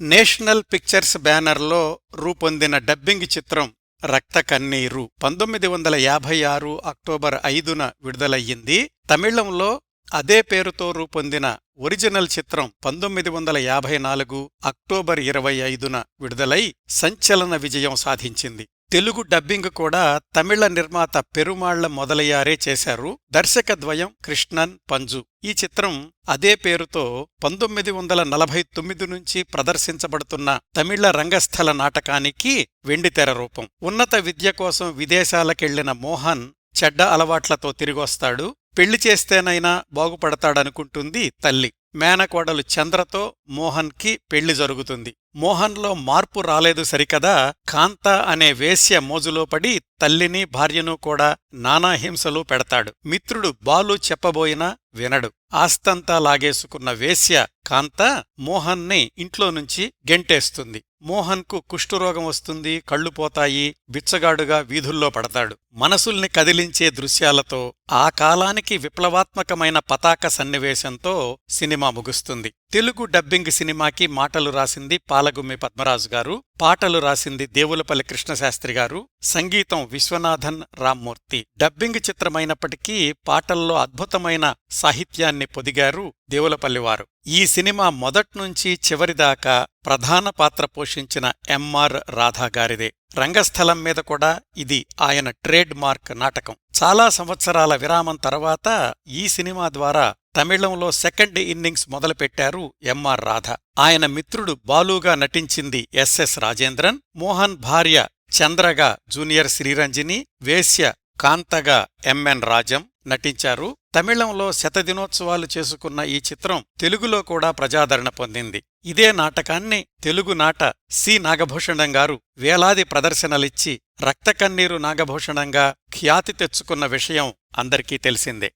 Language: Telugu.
నేషనల్ పిక్చర్స్ బ్యానర్లో రూపొందిన డబ్బింగ్ చిత్రం రక్త కన్నీరు పంతొమ్మిది వందల యాభై ఆరు అక్టోబర్ ఐదున విడుదలయ్యింది. తమిళంలో అదే పేరుతో రూపొందిన ఒరిజినల్ చిత్రం పంతొమ్మిది వందల యాభై నాలుగు అక్టోబర్ ఇరవై ఐదున విడుదలై సంచలన విజయం సాధించింది. తెలుగు డబ్బింగ్ కూడా తమిళ నిర్మాత పెరుమాళ్ళ మొదలయ్యారే చేశారు. దర్శకద్వయం కృష్ణన్ పంజు. ఈ చిత్రం అదే పేరుతో పంతొమ్మిది వందల నలభై తొమ్మిది నుంచి ప్రదర్శించబడుతున్న తమిళ రంగస్థల నాటకానికి వెండితెర రూపం. ఉన్నత విద్య కోసం విదేశాలకెళ్ళిన మోహన్ చెడ్డ అలవాట్లతో తిరిగొస్తాడు. పెళ్ళి చేస్తేనైనా బాగుపడతాడనుకుంటుంది తల్లి. మేనకోడలు చంద్రతో మోహన్కి పెళ్ళి జరుగుతుంది. మోహన్లో మార్పు రాలేదు సరికదా. కాంత అనే వేశ్య మోజులో పడి తల్లిని భార్యను కూడా నానా హింసలు పెడతాడు. మిత్రుడు బాలు చెప్పబోయినా వినడు. ఆస్తంతా లాగేసుకున్న వేశ్య కాంత మోహన్ని ఇంట్లో నుంచి గెంటేస్తుంది. మోహన్కు కుష్ఠురోగం వస్తుంది కళ్ళు పోతాయి బిచ్చగాడుగా వీధుల్లో పడతాడు. మనసుల్ని కదిలించే దృశ్యాలతో ఆ కాలానికి విప్లవాత్మకమైన పతాక సన్నివేశంతో సినిమా ముగుస్తుంది. తెలుగు డబ్బింగ్ సినిమాకి మాటలు రాసింది పాలగుమ్మి పద్మరాజు గారు పాటలు రాసింది దేవులపల్లి కృష్ణశాస్త్రి గారు సంగీతం విశ్వనాథన్ రామ్మూర్తి. డబ్బింగ్ చిత్రమైనప్పటికీ పాటల్లో అద్భుతమైన సాహిత్యాన్ని పొదిగారు దేవులపల్లివారు ఈ సినిమా మొదట్నుంచి చివరిదాకా ప్రధాన పాత్ర పోషించిన ఎంఆర్ రాధా గారిదే. రంగస్థలం మీద కూడా ఇది ఆయన ట్రేడ్ మార్క్ నాటకం. చాలా సంవత్సరాల విరామం తర్వాత ఈ సినిమా ద్వారా తమిళంలో సెకండ్ ఇన్నింగ్స్ మొదలుపెట్టారు ఎంఆర్ రాధ. ఆయన మిత్రుడు బాలుగా నటించింది ఎస్ఎస్ రాజేంద్రన్ మోహన్ భార్య చంద్రగా జూనియర్ శ్రీరంజని వేశ్య కాంతగా ఎంఎన్ రాజం నటించారు. తమిళంలో శతదినోత్సవాలు చేసుకున్న ఈ చిత్రం తెలుగులో కూడా ప్రజాదరణ పొందింది. ఇదే నాటకాన్ని తెలుగు నాట సి. నాగభూషణం గారు వేలాది ప్రదర్శనలిచ్చి రక్తకన్నీరు నాగభూషణంగా ఖ్యాతి తెచ్చుకున్న విషయం అందరికీ తెలిసిందే.